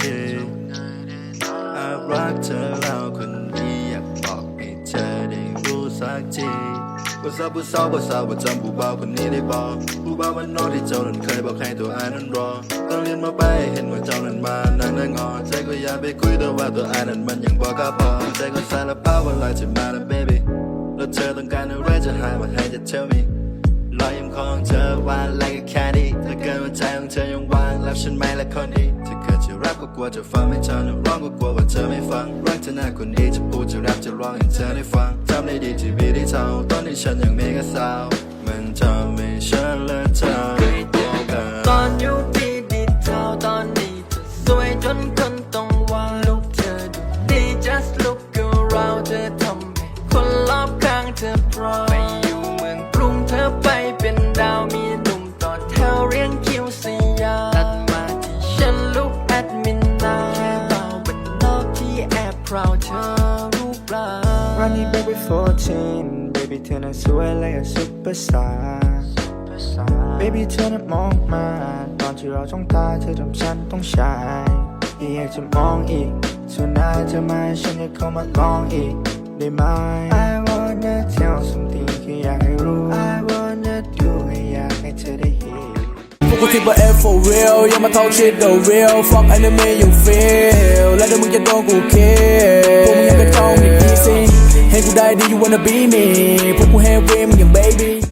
ทีอารักเธอแล้วคนนี้อยากบอกให้เธอได้รู้สักทีว่าสาวผู้สาวว่าสาปว่จำผู้บ่าวคนนี้ได้บอกผู้บ่าววันนอกที่เจ้านั้นเคยบอกให้ตัวอายนั้นรอต้องเรียนมาไปเห็นว่าเจ้านั้นมานั่งนั่งงอใจก็อยากไปคุยแต่ว่าตัวอายนั้นมันยังบอกกับพอใจก็สารภาพว่าลอยจะมาแล้ว baby แล้วเธอต้องการอะไรจะหามาให้จะ tell me รอยยิ้มของเธอว่าอะไรก็แค่นี้ เธอยังวางรับฉันไหมและคนดีถ้าเกิดจะรับก็กลัวจะฟังไม่ทันร้องก็กลัวว่าเธอไม่ฟังรักเธอหน้าคนนี้จะพูดจะรับจะร้องให้เธอได้ฟังทำได้ดีที่วีได้เท่าตอนที่ฉันยังมีกับสาวมันทำให้ฉันและเธอบอกกันตอนอยู่ที่ดีเท่าตอนนี้เธอสวยจนคนต้องว่าลูกเธอดูดี just look around เธอทำให้คนรอบข้างเธอพร้อม ราวเธอรูปร่าง Running baby 14 baby เธอนั้นสวยเลยอะซุปเปอร์สตาร์ baby เธอนั้นมองมา ตอนที่เราจ้องตาเธอทำฉันต้องชายอยากจะมองอีกส่วนหน้าเธอมาฉันอยากเข้ามาลองอีกได้ไหม I wanna tell something แค่อยากให้รู้ กกูคิดว่า F for real อย่ามา talk shit the real fuck enemy you feel แล้วเดี๋ยวมึงจะโดนกูเคพวกมึงยังกระจองอีกทีสิให้กูได้ดี you wanna be me พวกกู have dream อย่าง baby